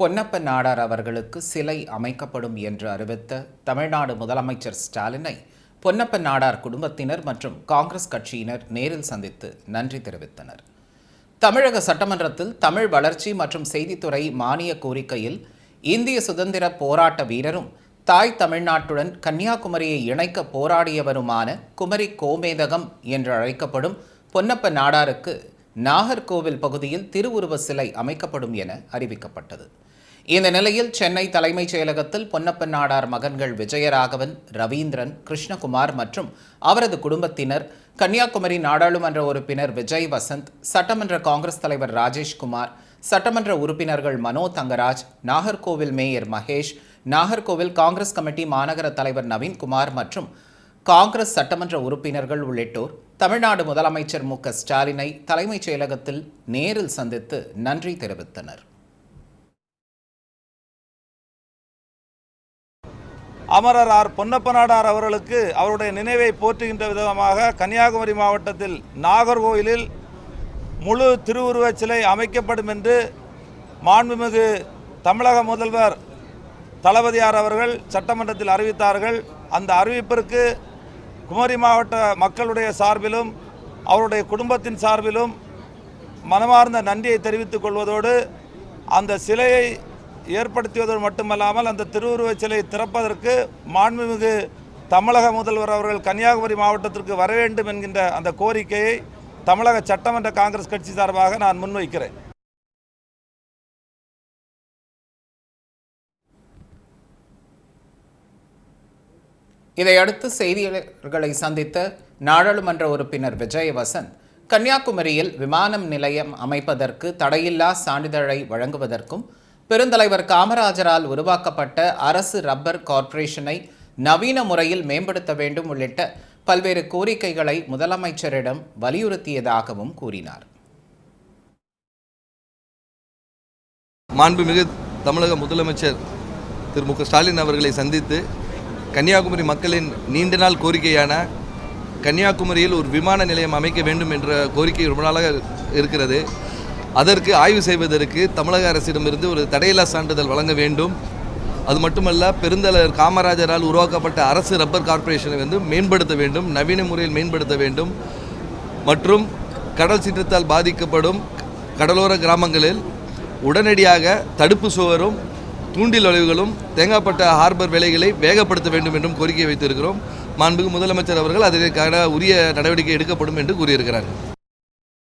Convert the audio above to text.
பொன்னப்ப நாடார் அவர்களுக்கு சிலை அமைக்கப்படும் என்று அறிவித்த தமிழ்நாடு முதலமைச்சர் ஸ்டாலினை பொன்னப்ப நாடார் குடும்பத்தினர் மற்றும் காங்கிரஸ் கட்சியினர் நேரில் சந்தித்து நன்றி தெரிவித்தனர். தமிழக சட்டமன்றத்தில் தமிழ் வளர்ச்சி மற்றும் செய்தித்துறை மானிய கோரிக்கையில் இந்திய சுதந்திர போராட்ட வீரரும் தாய் தமிழ்நாட்டுடன் கன்னியாகுமரியை இணைக்க போராடியவருமான குமரி கோமேதகம் என்று அழைக்கப்படும் பொன்னப்ப நாடாருக்கு நாகர்கோவில் பகுதியில் திருவுருவ சிலை அமைக்கப்படும் என அறிவிக்கப்பட்டது. இந்த நிலையில் சென்னை தலைமைச் செயலகத்தில் பொன்னப்பன் நாடார் மகன்கள் விஜயராகவன் ரவீந்திரன் கிருஷ்ணகுமார் மற்றும் அவரது குடும்பத்தினர் கன்னியாகுமரி நாடாளுமன்ற உறுப்பினர் விஜய் வசந்த் சட்டமன்ற காங்கிரஸ் தலைவர் ராஜேஷ்குமார் சட்டமன்ற உறுப்பினர்கள் மனோ தங்கராஜ் நாகர்கோவில் மேயர் மகேஷ் நாகர்கோவில் காங்கிரஸ் கமிட்டி மாநகர தலைவர் நவீன்குமார் மற்றும் காங்கிரஸ் சட்டமன்ற உறுப்பினர்கள் உள்ளிட்டோர் தமிழ்நாடு முதலமைச்சர் மு ஸ்டாலினை தலைமைச் செயலகத்தில் நேரில் சந்தித்து நன்றி தெரிவித்தனர். அமரர் ஆர் பொன்னப்பநாடார் அவர்களுக்கு அவருடைய நினைவை போற்றுகின்ற விதமாக கன்னியாகுமரி மாவட்டத்தில் நாகர்கோயிலில் முழு திருவுருவச் சிலை அமைக்கப்படும் என்று மாண்புமிகு தமிழக முதல்வர் தளபதியார் அவர்கள் சட்டமன்றத்தில் அறிவித்தார்கள். அந்த அறிவிப்பிற்கு குமரி மாவட்ட மக்களுடைய சார்பிலும் அவருடைய குடும்பத்தின் சார்பிலும் மனமார்ந்த நன்றியை தெரிவித்துக் கொள்வதோடு அந்த சிலையை ஏற்படுத்தியதோடு மட்டுமல்லாமல் அந்த திருவுருவச் சிலையை திறப்பதற்கு மாண்புமிகு தமிழக முதல்வர் அவர்கள் கன்னியாகுமரி மாவட்டத்திற்கு வர வேண்டும் என்கின்ற அந்த கோரிக்கையை தமிழக சட்டமன்ற காங்கிரஸ் கட்சி சார்பாக நான் முன்வைக்கிறேன். இதையடுத்து செய்தியாளர்களை சந்தித்த நாடாளுமன்ற உறுப்பினர் விஜயவசந்த் கன்னியாகுமரியில் விமானம் நிலையம் அமைப்பதற்கு தடையில்லா சான்றிதழை வழங்குவதற்கும் பெருந்தலைவர் காமராஜரால் உருவாக்கப்பட்ட அரசு ரப்பர் கார்ப்பரேஷனை நவீன முறையில் மேம்படுத்த வேண்டும் உள்ளிட்ட பல்வேறு கோரிக்கைகளை முதலமைச்சரிடம் வலியுறுத்தியதாகவும் கூறினார். மாண்புமிகு தமிழக முதலமைச்சர் திரு மு க ஸ்டாலின் அவர்களை சந்தித்து கன்னியாகுமரி மக்களின் நீண்ட நாள் கோரிக்கையான கன்னியாகுமரியில் ஒரு விமான நிலையம் அமைக்க வேண்டும் என்ற கோரிக்கை ரொம்ப நாளாக இருக்கிறது. அதற்கு ஆய்வு செய்வதற்கு தமிழக அரசிடமிருந்து ஒரு தடையில்லா சான்றிதழ் வழங்க வேண்டும். அது மட்டுமல்ல பெருந்தலைவர் காமராஜரால் உருவாக்கப்பட்ட அரசு ரப்பர் கார்ப்பரேஷனை வந்து மேம்படுத்த வேண்டும் நவீன முறையில் மேம்படுத்த வேண்டும். மற்றும் கடல் சீற்றத்தால் பாதிக்கப்படும் கடலோர கிராமங்களில் உடனடியாக தடுப்பு சுவரும் தூண்டில் வளைவுகளும் தேங்காய்ப்பட்ட ஹார்பர் வேலைகளை வேகப்படுத்த வேண்டும் என்றும் கோரிக்கை வைத்திருக்கிறோம். மாண்புமிகு முதலமைச்சர் அவர்கள் அதற்கான உரிய நடவடிக்கை எடுக்கப்படும் என்று கூறியிருக்கிறார்கள்.